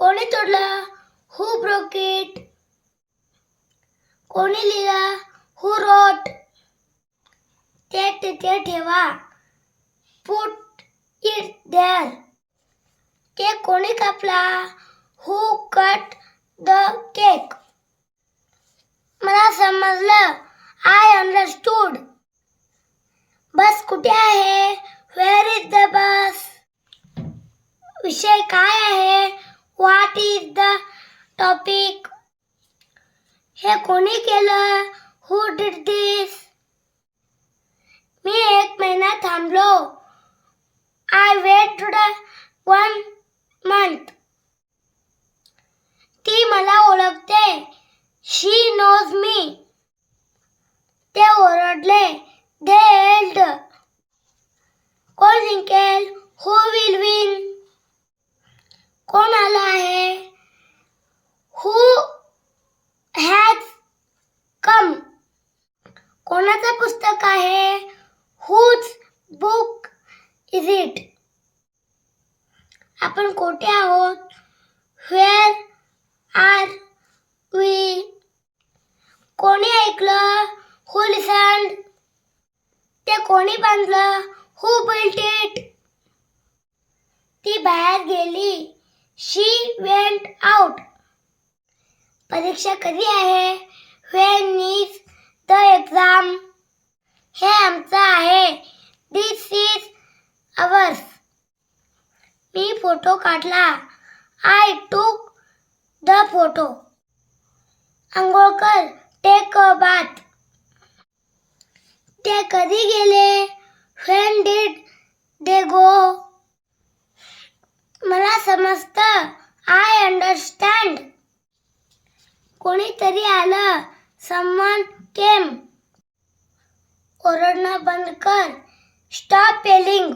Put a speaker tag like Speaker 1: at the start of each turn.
Speaker 1: कोणी तोडला? हू ब्रोकेट कोणी लिहिला? हू रोट ते तिथे ठेवा. पुट इट देअर केक कोणी कापला? हू कट द केक मला समजलं. आय अंडरस्टूड बस कुठे आहे? वेअर इज द बस विषय काय आहे? व्हॉट इज द टॉपिक हे कोणी केलं? हू डिड दिस मी एक महिना थांबलो. आय वेट वन मंथ ती मला ओळखते. शी नोज मी ते ओरडले. दे एल्ड कोण जिंकेल? हू विल वी कोण आलं आहे हू हॅज कम कोणाचं पुस्तक आहे? हुज बुक इज इट आपण कोठे आहोत? वेअर आर वी कोणी ऐकलं? हू लिसंड ते कोणी बांधलं? हू बिल्ट इट ती बाहेर गेली. शी वेंट आउट परीक्षा कधी आहे? वेन इज द एक्झाम हे आमचं आहे. दिस इज अवर्स मी फोटो काढला. आय टूक द फोटो आंघोळ कर टेक अ बाथ ते कधी गेले? फ्रेंड डीड दे गो मला समजतं. आय अंडरस्टँड कोणीतरी आलं. समन केम ओरडणं बंद कर. स्टॉप पेलिंग